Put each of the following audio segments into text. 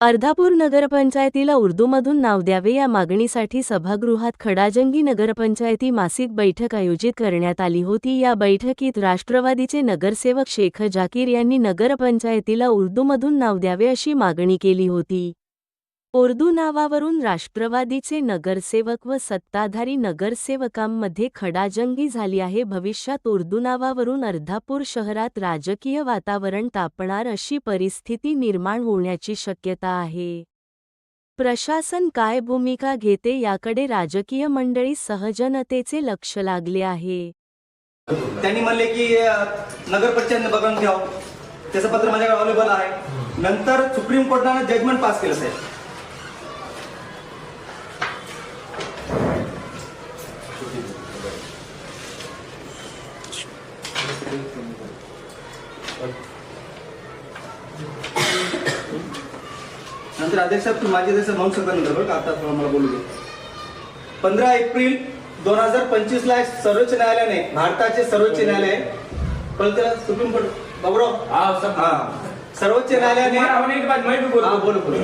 अर्धापूर नगरपंचायतीला उर्दूमधून नाव द्यावे या मागणीसाठी सभागृहात खडाजंगी नगरपंचायती मासिक बैठक आयोजित करण्यात आली होती. या बैठकीत राष्ट्रवादीचे नगरसेवक शेख जाकीर यांनी नगरपंचायतीला उर्दूमधून नाव द्यावे अशी मागणी केली होती. उर्दू नावावरून राष्ट्रवादीचे नगरसेवक व सत्ताधारी नगरसेवकांमध्ये खडाजंगी झाली आहे. भविष्यात उर्दू नावावरून अर्धापूर शहरात राजकीय वातावरण तापणार अशी परिस्थिती निर्माण होण्याची शक्यता आहे. प्रशासन काय भूमिका घेते याकडे राजकीय मंडळी सहजनतेचे लक्ष लागले आहे. त्यांनी म्हणले की नगर बघून घ्याव. त्याचं पत्र माझ्याकडे अवेलेबल आहे. नंतर सुप्रीम कोर्टानं जजमेंट पास केलं साहेब. नंतर अध्यक्ष साहेब तुम्ही माझे जसं म्हणू शकता नंतर बरं का आता थोडं मला बोलू दे. पंधरा एप्रिल दोन हजार पंचवीस ला सर्वोच्च न्यायालयाने भारताचे सर्वोच्च न्यायालय कळतं सुप्रीम कोर्ट बाबूराव? हाँ, सर्वोच्च न्यायालयाने बोल बोलू.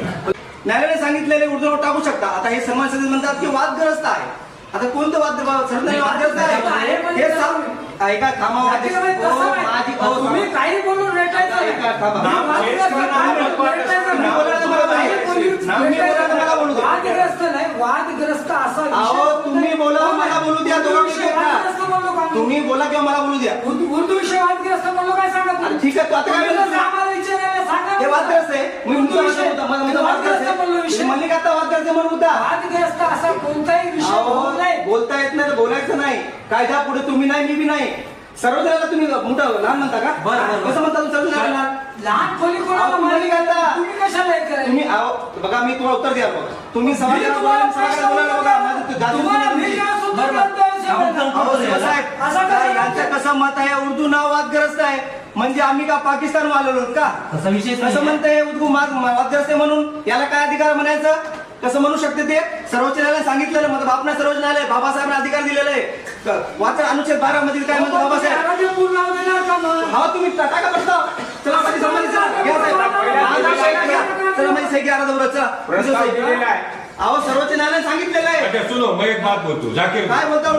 न्यायालयाने सांगितलेले उर्दूवर टाकू शकता. आता हे सदस्य म्हणतात की वादग्रस्त आहे. आता कोणतं वाद सरकारी वादग्रस्त आहे? हे सांग ऐका थांबा बाकी तुम्ही हो? माझी हो, तुम्ही. काही बोलून रेटायचं. ऐका, वादग्रस्त नाही. वादग्रस्त नाही वादग्रस्त असा अहो तुम्ही बोला मला बोलू द्या? तुम्ही बोला किंवा मला बोलू द्या उर्दू विषय वादग्रस्त बोललो काय सांगा? ठीक आहे, तू आता काय आम्हाला विचारायला. वादग्रस्त आहे मी उर्दू तुमचा विषय- होता माझा माझा वादग्रस्त वादग्रस्त बोललो आहे विषय. मल्लिक आता वादग्रस्त आहे म्हणून होता. वादग्रस्त असा कोणताही विषय अहो, बोलता येत नाही तर बोलायचं नाही. कायदा पुढे तुम्ही नाही मी बी नाही. सर्व तुम्ही मोठं लहान म्हणता का? कसं म्हणता तुम्ही सर्व जणांना लहान खोली कोणाला अहो, तुम्ही तुम्ही कशाला हे तुम्ही अहो, बघा मी तुम्हाला उत्तर द्या बघा. तुम्ही समाजाला मी तुम्हाला बोलायला प्रश्न बोलायला बघा माझं ते विचारतो. गाजर तुम्हाला तुम्ही- मी जेव्हा सुद्धा बरं, बोलतो बरं. विषय बोलतो. अहो, साहेब, असं कसं मत आहे उर्दू नाव वादग्रस्त आहे. म्हणजे आम्ही का पाकिस्तान आलेलो आहोत का? तसा विषय कसं म्हणताय उर्दू वादग्रस्त आहे म्हणून. याला काय अधिकार म्हणायचं? कसं म्हणू शकते ते? सर्वोच्च न्यायालयाने सांगितलेलं मतलब आपण सर्वोच्च न्यायालय बाबासाहेबांना अधिकार दिलेले आहे. अनुच्छेद बारा मध्ये काय म्हणतो बाबासाहेब? याला पूर्ण नाव देणार का मग? हा तुम्ही टाका चला माझी चला. माझा सही घ्या. चला अहो सर्वोच्च न्यायालयाने सांगितलेलं आहे. अच्छा सुनो मैं एक बात बोलता. जाकिर काय बोलता